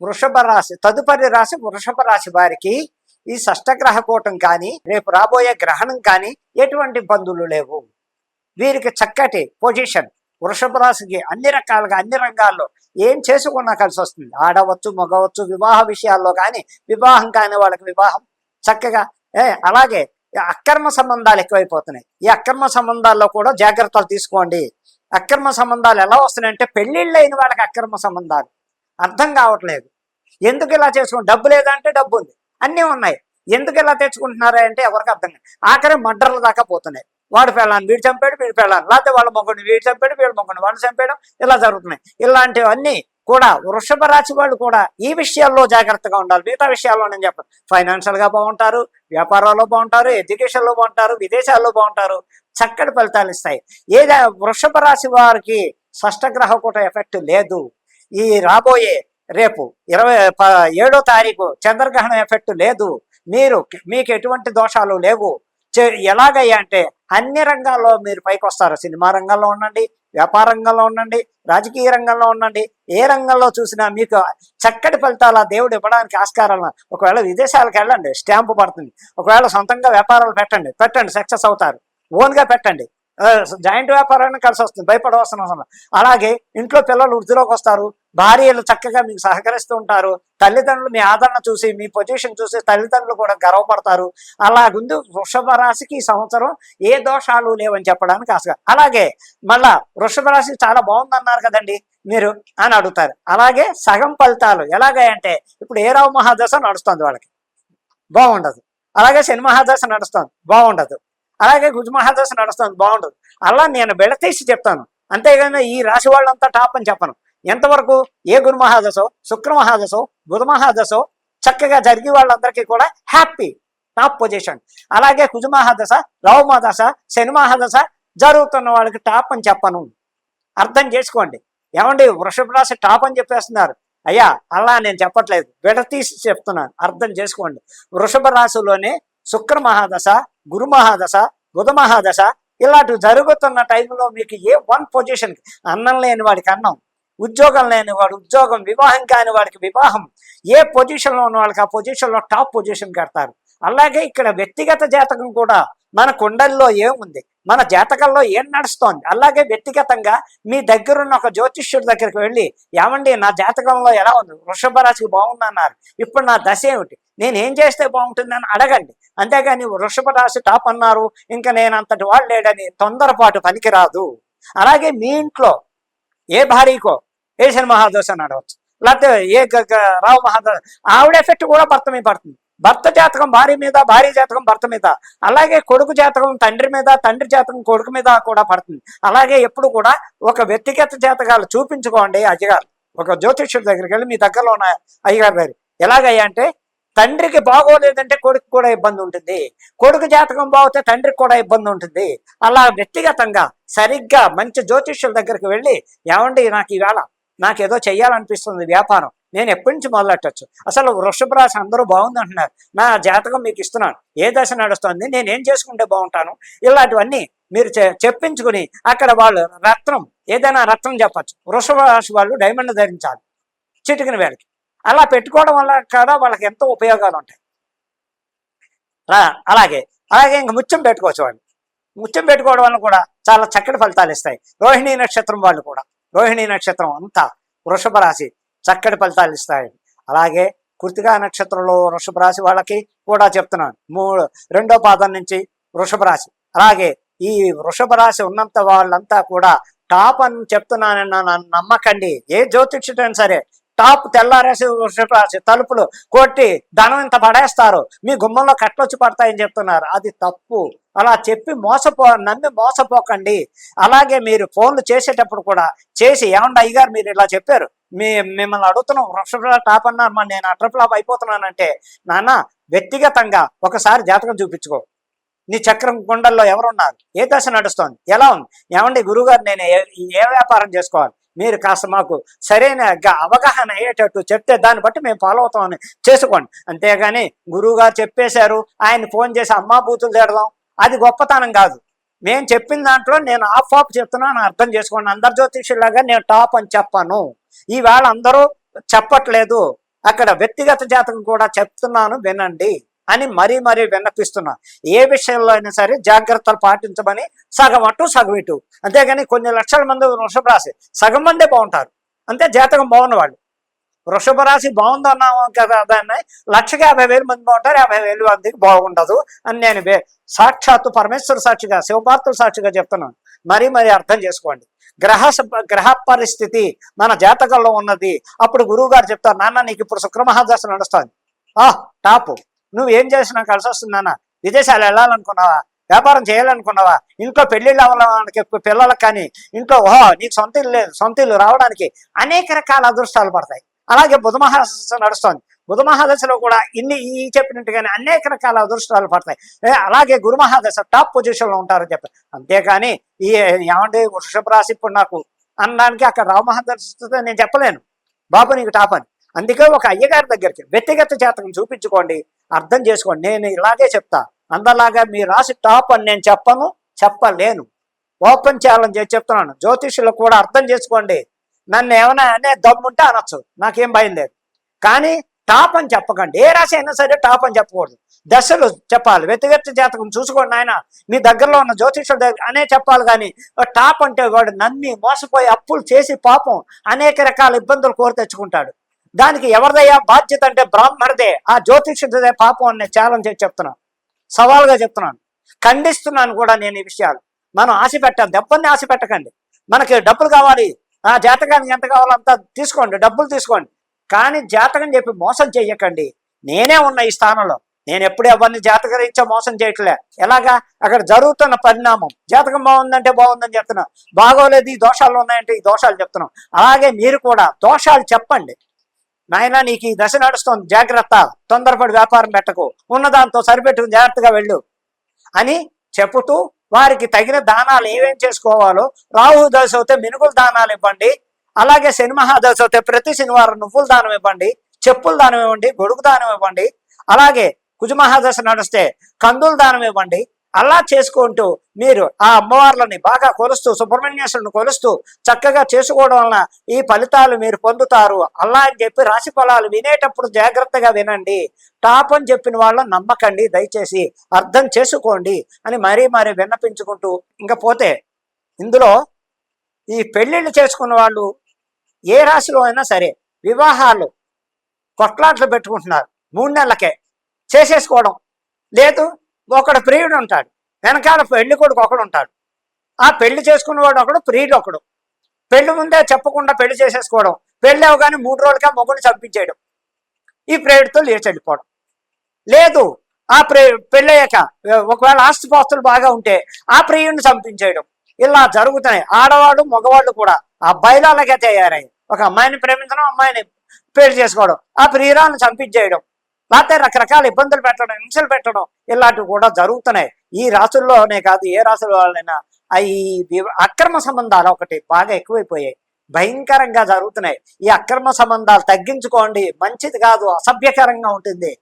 వృషభ రాశి తదుపరి రాశి వృషభ రాశి వారికి ఈ షష్టగ్రహ కూటం కానీ రేపు రాబోయే గ్రహణం కానీ ఎటువంటి ఇబ్బందులు లేవు. వీరికి చక్కటి పొజిషన్. వృషభ రాశికి అన్ని రకాలుగా అన్ని రంగాల్లో ఏం చేసుకున్నా కలిసి వస్తుంది. ఆడవచ్చు మగవచ్చు వివాహ విషయాల్లో కానీ వివాహం కాని వాళ్ళకి వివాహం చక్కగా ఏ అలాగే అక్రమ సంబంధాలు ఎక్కువైపోతున్నాయి. ఈ అక్రమ సంబంధాల్లో కూడా జాగ్రత్తలు తీసుకోండి. అక్రమ సంబంధాలు ఎలా వస్తున్నాయంటే పెళ్ళిళ్ళు అయిన వాళ్ళకి అక్రమ సంబంధాలు. అర్థం కావట్లేదు. ఎందుకు ఇలా చేసుకుని డబ్బు లేదంటే డబ్బు ఉంది. అన్నీ ఉన్నాయి. ఎందుకు ఇలా తెచ్చుకుంటున్నారా అంటే ఎవరికి అర్థం కాదు. ఆఖరి మడ్డర్ల దాకా పోతున్నాయి. వాడు పెళ్ళాను వీడు చంపాడు వీడు పెళ్ళాను లేకపోతే వాళ్ళ మొగ్గుని వీడు చంపాడు వీడు మొగ్గుని వాళ్ళు చంపేయడం ఇలా జరుగుతున్నాయి. ఇలాంటివన్నీ కూడా వృషభ రాశి వాళ్ళు కూడా ఈ విషయాల్లో జాగ్రత్తగా ఉండాలి. మిగతా విషయాల్లో నేను చెప్పను. ఫైనాన్షియల్గా బాగుంటారు వ్యాపారాల్లో బాగుంటారు ఎడ్యుకేషన్లో బాగుంటారు విదేశాల్లో బాగుంటారు. చక్కటి ఫలితాలు ఇస్తాయి. ఏదైనా వృషభ రాశి వారికి షష్టగ్రహ కూట ఎఫెక్ట్ లేదు. ఈ రాబోయే రేపు ఇరవై ప- ఏడో తారీఖు చంద్రగ్రహణం ఎఫెక్ట్ లేదు. మీరు మీకు ఎటువంటి దోషాలు లేవు. చే- ఎలాగయ్యా అంటే అన్ని రంగాల్లో మీరు పైకి వస్తారు సినిమా రంగంలో ఉండండి వ్యాపార రంగంలో ఉండండి రాజకీయ రంగంలో ఉండండి. ఏ రంగంలో చూసినా మీకు చక్కటి ఫలితాలు దేవుడు ఇవ్వడానికి ఆస్కారం ఒకవేళ విదేశాలకు వెళ్ళండి స్టాంపు పడుతుంది. ఒకవేళ సొంతంగా వ్యాపారాలు పెట్టండి పెట్టండి సక్సెస్ అవుతారు. ఓన్గా పెట్టండి. జాయింట్ వ్యాపారాన్ని కలిసి వస్తుంది భయపడవలసిన అవసరం అలాగే ఇంట్లో పిల్లలు వృద్ధిలోకి వస్తారు. భార్యలు చక్కగా మీకు సహకరిస్తూ ఉంటారు. తల్లిదండ్రులు మీ ఆదరణ చూసి మీ పొజిషన్ చూసి తల్లిదండ్రులు కూడా గర్వపడతారు. అలాగుంది వృషభ రాశికి ఈ సంవత్సరం ఏ దోషాలు లేవని చెప్పడానికి ఆశగా. అలాగే మళ్ళా వృషభ రాశి చాలా బాగుందన్నారు కదండి మీరు అని అడుగుతారు. అలాగే సగం ఫలితాలు ఎలాగంటే ఇప్పుడు ఏ రావు మహాదశ నడుస్తుంది వాళ్ళకి. బాగుండదు. అలాగే శని మహాదశ నడుస్తుంది. బాగుండదు. అలాగే గుజ మహాదశ నడుస్తుంది. బాగుండదు. అలా నేను బెడతీసి చెప్తాను. అంతేగాని ఈ రాశి వాళ్ళంతా టాప్ అని చెప్పను. ఎంతవరకు ఏ గురు మహాదశో శుక్ర మహాదశో బుధ మహాదశో చక్కగా జరిగే వాళ్ళందరికీ కూడా హ్యాపీ టాప్ పొజిషన్. అలాగే కుజుమహాదశ మహాదశ రవ మహాదశ శని మహాదశ జరుగుతున్న వాళ్ళకి టాప్ అని చెప్పను. అర్థం చేసుకోండి. ఏమండి వృషభ రాశి టాప్ అని చెప్పేస్తున్నారు. అయ్యా అలా నేను చెప్పట్లేదు. విడతీసి చెప్తున్నాను. అర్థం చేసుకోండి. వృషభ రాశిలోనే శుక్ర మహాదశ గురు మహాదశ బుధ మహాదశ ఇలాంటివి జరుగుతున్న టైంలో మీకు ఏ వన్ పొజిషన్ అన్నం లేని వాడికి అన్నం. ఉద్యోగం లేని వాడు ఉద్యోగం వివాహం కాని వాడికి వివాహం. ఏ పొజిషన్లో ఉన్న వాళ్ళకి ఆ పొజిషన్లో టాప్ పొజిషన్ కడతారు. అలాగే ఇక్కడ వ్యక్తిగత జాతకం కూడా మన కుండల్లో ఏముంది? మన జాతకంలో ఏం నడుస్తోంది? అలాగే వ్యక్తిగతంగా మీ దగ్గరున్న ఒక జ్యోతిష్యుడి దగ్గరికి వెళ్ళి ఏమండి నా జాతకంలో ఎలా ఉంది? వృషభ రాశికి బాగుందన్నారు. ఇప్పుడు నా దశ ఏమిటి? నేను ఏం చేస్తే బాగుంటుందని అడగండి. అంతేగాని వృషభ రాశి టాప్ అన్నారు. ఇంకా నేను అంతటి వాళ్ళు లేడని తొందరపాటు పనికిరాదు. అలాగే మీ ఇంట్లో ఏ భార్యకో ఏ శని మహాదోష అని అడవచ్చు లేకపోతే ఏ గ- రావు మహాదోష ఆవిడ ఎఫెక్ట్ కూడా భర్త మీద పడుతుంది. భర్త జాతకం భార్య మీద భార్య జాతకం భర్త మీద. అలాగే కొడుకు జాతకం తండ్రి మీద తండ్రి జాతకం కొడుకు మీద కూడా పడుతుంది. అలాగే ఎప్పుడు కూడా ఒక వ్యక్తిగత జాతకాలు చూపించుకోండి అయ్యగారు. ఒక జ్యోతిష్యుడి దగ్గరికి వెళ్ళి మీ దగ్గరలో ఉన్న అయ్యగారు గారు ఎలాగయ్యా అంటే తండ్రికి బాగోలేదంటే కొడుకు కూడా ఇబ్బంది ఉంటుంది. కొడుకు జాతకం బాగుతే తండ్రికి కూడా ఇబ్బంది ఉంటుంది. అలా వ్యక్తిగతంగా సరిగ్గా మంచి జ్యోతిష్యుల దగ్గరికి వెళ్ళి ఏమండి నాకు ఈవేళ నాకు ఏదో చెయ్యాలనిపిస్తుంది వ్యాపారం. నేను ఎప్పటి నుంచి మొదలెట్టచ్చు? అసలు వృషభ రాశి అందరూ బాగుంది అంటున్నారు నా జాతకం మీకు ఇస్తున్నాను. ఏ దశ నడుస్తుంది? నేను ఏం చేసుకుంటే బాగుంటాను? ఇలాంటివన్నీ మీరు చె- చెప్పించుకుని అక్కడ వాళ్ళు రత్నం ఏదైనా రత్నం చెప్పచ్చు. వృషభ రాశి వాళ్ళు డైమండ్ ధరించాలి. చిటికిన వేళకి. అలా పెట్టుకోవడం వల్ల కూడా వాళ్ళకి ఎంతో ఉపయోగాలు ఉంటాయి అలాగే. అలాగే ఇంక ముత్యం పెట్టుకోవచ్చు వాళ్ళు. ముత్యం పెట్టుకోవడం వల్ల కూడా చాలా చక్కటి ఫలితాలు ఇస్తాయి. రోహిణీ నక్షత్రం వాళ్ళు కూడా. రోహిణి నక్షత్రం అంతా వృషభ రాశి చక్కటి ఫలితాలు ఇస్తాయి. అలాగే కృతిగా నక్షత్రంలో వృషభ రాశి వాళ్ళకి కూడా చెప్తున్నాను. మూడు రెండో పాదం నుంచి వృషభ రాశి. అలాగే ఈ వృషభ రాశి ఉన్నంత వాళ్ళంతా కూడా టాప్ అని చెప్తున్నానన్న నన్ను నమ్మకండి. ఏ జ్యోతిష్యుడైనా సరే టాప్ తెల్లారేసి వృషభ తలుపులు కొట్టి ధనం ఇంత పడేస్తారు. మీ గుమ్మంలో కట్లొచ్చి పడతాయని చెప్తున్నారు. అది తప్పు. అలా చెప్పి మోసపో నమ్మి మోసపోకండి. అలాగే మీరు ఫోన్లు చేసేటప్పుడు కూడా చేసి ఏమండి అయ్యగారు మీరు ఇలా చెప్పారు? మీ మిమ్మల్ని అడుగుతున్నాం. వృషభ టాప్ అన్నారు. మరి నేను అట్రఫ్లాప్ అయిపోతున్నానంటే నాన్న వ్యక్తిగతంగా ఒకసారి జాతకం చూపించుకో. నీ చక్రం గుండల్లో ఎవరున్నారు? ఏ దశ నడుస్తోంది? ఎలా ఉంది? ఏమండి గురువుగారు నేను ఏ- ఏ వ్యాపారం చేసుకోవాలి? మీరు కాస్త మాకు సరైన గ- అవగాహన అయ్యేటట్టు చెప్తే దాన్ని బట్టి మేము ఫాలో అవుతామని చేసుకోండి. అంతేగాని గురువుగారు చెప్పేశారు ఆయన ఫోన్ చేసి అమ్మా బూతులు తిడదాం. అది గొప్పతనం కాదు. మేము చెప్పిన దాంట్లో నేను ఆఫ్ ఆఫ్ చెప్తున్నాను అర్థం చేసుకోండి. అందరి జ్యోతిష్యులాగా నేను టాప్ అని చెప్పాను. ఈవేళ అందరూ చెప్పట్లేదు. అక్కడ వ్యక్తిగత జాతకం కూడా చెప్తున్నాను వినండి. అని మరీ మరీ విన్నపిస్తున్నా. ఏ విషయంలో అయినా సరే జాగ్రత్తలు పాటించమని సగం అటు సగం ఇటు. అంతేగాని కొన్ని లక్షల మంది వృషభ రాశి సగం మందే బాగుంటారు. అంతే జాతకం బాగున్న వాళ్ళు. వృషభ రాశి బాగుందన్నాము కదా దాన్ని లక్షకి యాభై వేలు మంది బాగుంటారు యాభై వేలు మందికి బాగుండదు అని నేను సాక్షాత్తు పరమేశ్వర సాక్షిగా శివపార్తుల సాక్షిగా చెప్తున్నాను. మరీ మరీ అర్థం చేసుకోండి. గ్రహ గ్రహ పరిస్థితి మన జాతకంలో ఉన్నది. అప్పుడు గురువు గారు చెప్తారు నాన్న నీకు ఇప్పుడు శుక్రమహాదశ నడుస్తుంది. ఆ టాపు. నువ్వు ఏం చేసినా కలిసి వస్తుంది విదేశాలు వెళ్ళాలనుకున్నావా? వ్యాపారం చేయాలనుకున్నావా? ఇంట్లో పెళ్ళిళ్ళు అవ్వడానికి పిల్లలకు కానీ ఇంట్లో ఓహో నీకు సొంత ఇల్లు లేదు సొంత ఇల్లు రావడానికి అనేక రకాల అదృష్టాలు పడతాయి. అలాగే బుధ మహాదశ నడుస్తోంది. బుధ మహాదశలో కూడా ఇన్ని ఈ చెప్పినట్టుగానే అనేక రకాల అదృష్టాలు పడతాయి. అలాగే గురు మహాదశ టాప్ పొజిషన్లో ఉంటారని చెప్పి. అంతేకాని ఈ ఏమంటే వృషభ రాశి ఇప్పుడు నాకు అనడానికి అక్కడ రావు మహాదశ నేను చెప్పలేను. బాబు నీకు టాప్ అని. అందుకే ఒక అయ్యగారి దగ్గరికి వ్యక్తిగత జాతకం చూపించుకోండి. అర్థం చేసుకోండి. నేను ఇలాగే చెప్తా. అందలాగా మీ రాశి టాప్ అని నేను చెప్పను చెప్పలేను. ఓపెన్ ఛాలెంజ్ చేసి చెప్తున్నాను. జ్యోతిష్యులు కూడా అర్థం చేసుకోండి. నన్ను ఏమైనా అనే దమ్ముంటే అనొచ్చు. నాకేం భయం లేదు. కానీ టాప్ అని చెప్పకండి. ఏ రాశి అయినా సరే టాప్ అని చెప్పకూడదు. దశలు చెప్పాలి. వ్యక్తిగత జాతకం చూసుకోండి ఆయన మీ దగ్గరలో ఉన్న జ్యోతిష్యుడు దగ్గర అనే చెప్పాలి కానీ టాప్ అంటే వాడు నమ్మి మోసపోయి అప్పులు చేసి పాపం అనేక రకాల ఇబ్బందులు కోరి తెచ్చుకుంటాడు. దానికి ఎవరిదయ్యా? బాధ్యత అంటే బ్రాహ్మణదే ఆ జ్యోతిష్యుడిదే పాపం అని ఛాలెంజ్ చేసి చెప్తున్నాను? సవాల్గా చెప్తున్నాను. ఖండిస్తున్నాను కూడా నేను ఈ విషయాలు. మనం ఆశ పెట్టాలి దెబ్బని ఆశ పెట్టకండి. మనకి డబ్బులు కావాలి. ఆ జాతకానికి ఎంత కావాలో అంత తీసుకోండి. డబ్బులు తీసుకోండి. కానీ జాతకం చెప్పి మోసం చెయ్యకండి. నేనే ఉన్న ఈ స్థానంలో. నేను ఎప్పుడు ఎవరిని జాతక మోసం చేయట్లే. ఎలాగా? అక్కడ జరుగుతున్న పరిణామం. జాతకం బాగుందంటే బాగుందని చెప్తున్నాం బాగోలేదు ఈ దోషాలు ఉన్నాయంటే ఈ దోషాలు చెప్తున్నాం అలాగే మీరు కూడా దోషాలు చెప్పండి. నాయనా నీకు ఈ దశ నడుస్తోంది. జాగ్రత్త. తొందరపడి వ్యాపారం పెట్టకు. ఉన్న దాంతో సరిపెట్టుకుని జాగ్రత్తగా వెళ్ళు అని చెబుతూ వారికి తగిన దానాలు ఏమేం చేసుకోవాలో రాహు దశ అయితే మినుగుల దానాలు ఇవ్వండి. అలాగే శని మహాదశ అయితే ప్రతి శనివారం నువ్వుల దానం ఇవ్వండి. చెప్పుల దానం ఇవ్వండి. గొడుగు దానం ఇవ్వండి. అలాగే కుజమహాదశ నడిస్తే కందుల దానం ఇవ్వండి. అలా చేసుకుంటూ మీరు ఆ అమ్మవార్లని బాగా కొలుస్తూ సుబ్రహ్మణ్యేశ్వరుని కొలుస్తూ చక్కగా చేసుకోవడం వలన ఈ ఫలితాలు మీరు పొందుతారు. అలా అని చెప్పి రాశి ఫలాలు వినేటప్పుడు జాగ్రత్తగా వినండి. టాప్ అని చెప్పిన వాళ్ళని నమ్మకండి దయచేసి అర్థం చేసుకోండి అని మరీ మరీ విన్నపించుకుంటూ ఇంకా పోతే ఇందులో ఈ పెళ్ళిళ్ళు చేసుకున్న వాళ్ళు ఏ రాశిలో అయినా సరే వివాహాలు కొట్లాట్లు పెట్టుకుంటున్నారు. మూడు నెలలకే చేసేసుకోవడం. లేదు ఒకడు ప్రియుడు ఉంటాడు. వెనకాల పెళ్ళి కొడుకు ఒకడు ఉంటాడు. ఆ పెళ్ళి చేసుకున్నవాడు ఒకడు ప్రియుడు ఒకడు. పెళ్ళి ముందే చెప్పకుండా పెళ్ళి చేసేసుకోవడం. పెళ్ళి అవగానే మూడు రోజులకే మొగుడిని చంపించేయడం. ఈ ప్రేయుడితో లేచి వెళ్ళిపోవడం. లేదు ఆ ప్రే పెళ్ళయ్యాక ఒకవేళ ఆస్తిపాస్తులు బాగా ఉంటే ఆ ప్రియుడిని చంపించేయడం. ఇలా జరుగుతున్నాయి. ఆడవాళ్ళు మగవాళ్ళు కూడా అబ్బాయిలు అలాగే తయారయ్యాయి. ఒక అమ్మాయిని ప్రేమించడం అమ్మాయిని పెళ్ళి చేసుకోవడం. ఆ ప్రియురాలను చంపించేయడం. లేకపోతే రకరకాల ఇబ్బందులు పెట్టడం హింసలు పెట్టడం ఇలాంటివి కూడా జరుగుతున్నాయి. ఈ రాసుల్లోనే కాదు ఏ రాసుల వాళ్ళైనా ఈ అక్రమ సంబంధాలు ఒకటి బాగా ఎక్కువైపోయాయి. భయంకరంగా జరుగుతున్నాయి. ఈ అక్రమ సంబంధాలు తగ్గించుకోండి. మంచిది కాదు అసభ్యకరంగా ఉంటుంది.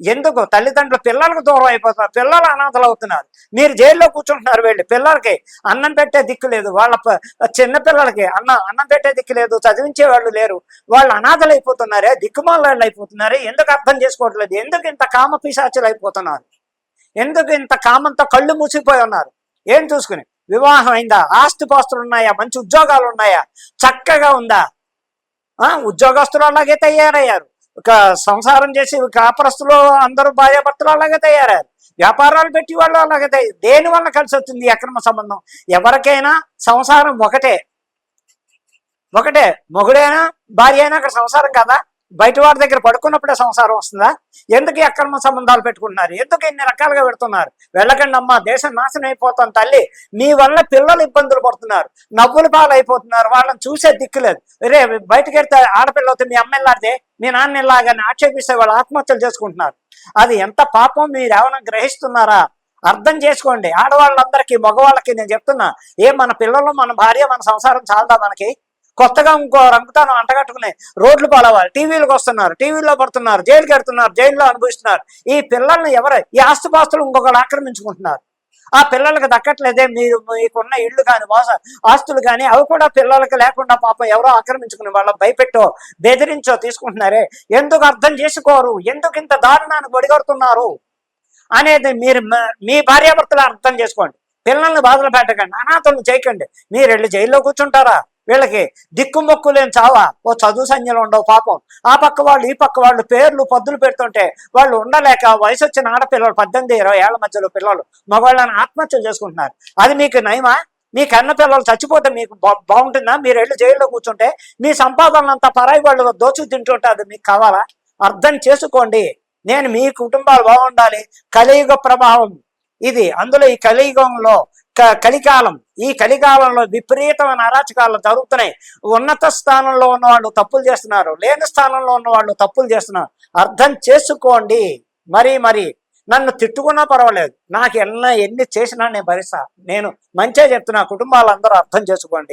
ఎందుకు? తల్లిదండ్రులు పిల్లలకు దూరం అయిపోతున్నారు. పిల్లలు అనాథలు అవుతున్నారు. మీరు జైల్లో కూర్చుంటున్నారు వెళ్ళి. పిల్లలకి అన్నం పెట్టే దిక్కు లేదు. వాళ్ళ చిన్న పిల్లలకి అన్న అన్నం పెట్టే దిక్కు లేదు. చదివించే వాళ్ళు లేరు. వాళ్ళు అనాథలు అయిపోతున్నారే దిక్కుమాల అయిపోతున్నారే. ఎందుకు అర్థం చేసుకోవట్లేదు? ఎందుకు ఇంత కామ పిశాచులు అయిపోతున్నారు? ఎందుకు ఇంత కామంతో కళ్ళు మూసిపోయి ఉన్నారు? ఏం చూసుకుని? వివాహం అయిందా? ఆస్తిపాస్తులు ఉన్నాయా? మంచి ఉద్యోగాలు ఉన్నాయా? చక్కగా ఉందా? ఆ ఉద్యోగస్తులు అలాగే తయారయ్యారు. సంసారం చేసి కాపరస్తులు అందరూ భార్యాభర్తలు అలాగే తయారయ్యారు. వ్యాపారాలు పెట్టి వాళ్ళు అలాగే దేని వల్ల కలిసి వచ్చింది అక్రమ సంబంధం? ఎవరికైనా సంసారం ఒకటే. ఒకటే. మొగుడైనా భార్య అయినా అక్కడ సంసారం కదా? బయట వాడి దగ్గర పడుకున్నప్పుడే సంసారం వస్తుందా? ఎందుకు అక్రమ సంబంధాలు పెట్టుకుంటున్నారు? ఎందుకు ఇన్ని రకాలుగా పెడుతున్నారు? వెళ్ళకండి అమ్మా దేశం నాశనం అయిపోతాం తల్లి. మీ వల్ల పిల్లలు ఇబ్బందులు పడుతున్నారు. నవ్వులు పాలు అయిపోతున్నారు వాళ్ళని చూసే దిక్కులేదు రే బయటకు వెళ్తే అవుతుంది మీ అమ్మ మీ నాన్న ఇలాగని ఆక్షేపిస్తే వాళ్ళు ఆత్మహత్యలు చేసుకుంటున్నారు. అది ఎంత పాపం మీరు ఏమైనా గ్రహిస్తున్నారా? అర్థం చేసుకోండి. ఆడవాళ్ళందరికీ మగవాళ్ళకి నేను చెప్తున్నా ఏ మన పిల్లలు మన భార్య మన సంసారం చాలదా మనకి? కొత్తగా ఇంకో రంగుతాను అంటగట్టుకుని రోడ్లు పాలవాలి టీవీలకు వస్తున్నారు టీవీలో పడుతున్నారు జైలుకి వెడుతున్నారు జైల్లో అనుభవిస్తున్నారు. ఈ పిల్లల్ని ఎవరు ఈ ఆస్తుపాస్తులు ఇంకొకరు ఆక్రమించుకుంటున్నారు. ఆ పిల్లలకు దక్కట్లేదే మీరు మీకున్న ఇళ్ళు కానీ మోస ఆస్తులు కానీ అవి కూడా పిల్లలకు లేకుండా పాపం ఎవరో ఆక్రమించుకుని వాళ్ళ భయపెట్టో బెదిరించో తీసుకుంటున్నారే. ఎందుకు అర్థం చేసుకోరు? ఎందుకు ఇంత దారుణాన్ని బడిగడుతున్నారు? అనేది మీరు మీ భార్యాభర్తలు అర్థం చేసుకోండి. పిల్లల్ని బాధలు పెట్టకండి అనాథలను చేయకండి. మీరు వెళ్ళి జైల్లో కూర్చుంటారా? వీళ్ళకి దిక్కుమొక్కు లేని చావా? ఓ చదువు సంఖ్యలు ఉండవు పాపం. ఆ పక్క వాళ్ళు ఈ పక్క వాళ్ళు పేర్లు పద్దులు పెడుతుంటే వాళ్ళు ఉండలేక వయసు వచ్చిన ఆడపిల్లలు పద్దెనిమిది ఇరవై ఏళ్ళ మధ్యలో పిల్లలు మగవాళ్ళని ఆత్మహత్యలు చేసుకుంటున్నారు. అది మీకు నయమా? మీ కన్న పిల్లలు చచ్చిపోతే మీకు బా- బాగుంటుందా? మీరు వెళ్ళి జైల్లో కూర్చుంటే మీ సంపాదన అంతా పరాయి వాళ్ళు దోచు తింటుంటే అది మీకు కావాలా? అర్థం చేసుకోండి. నేను మీ కుటుంబాలు బాగుండాలి. కలియుగ ప్రభావం. ఇది అందులో ఈ కలియుగంలో కలికాలం. ఈ కలికాలంలో విపరీతమైన అరాచకాలు జరుగుతున్నాయి. ఉన్నత స్థానంలో ఉన్న వాళ్ళు తప్పులు చేస్తున్నారు. లేని స్థానంలో ఉన్న వాళ్ళు తప్పులు చేస్తున్నారు. అర్థం చేసుకోండి. మరి మరి. నన్ను తిట్టుకున్నా పర్వాలేదు. నాకు ఎన్న ఎన్ని చేసినా నేను భరిస్తా. నేను మంచిగా చెప్తున్నా. కుటుంబాలందరూ అర్థం చేసుకోండి.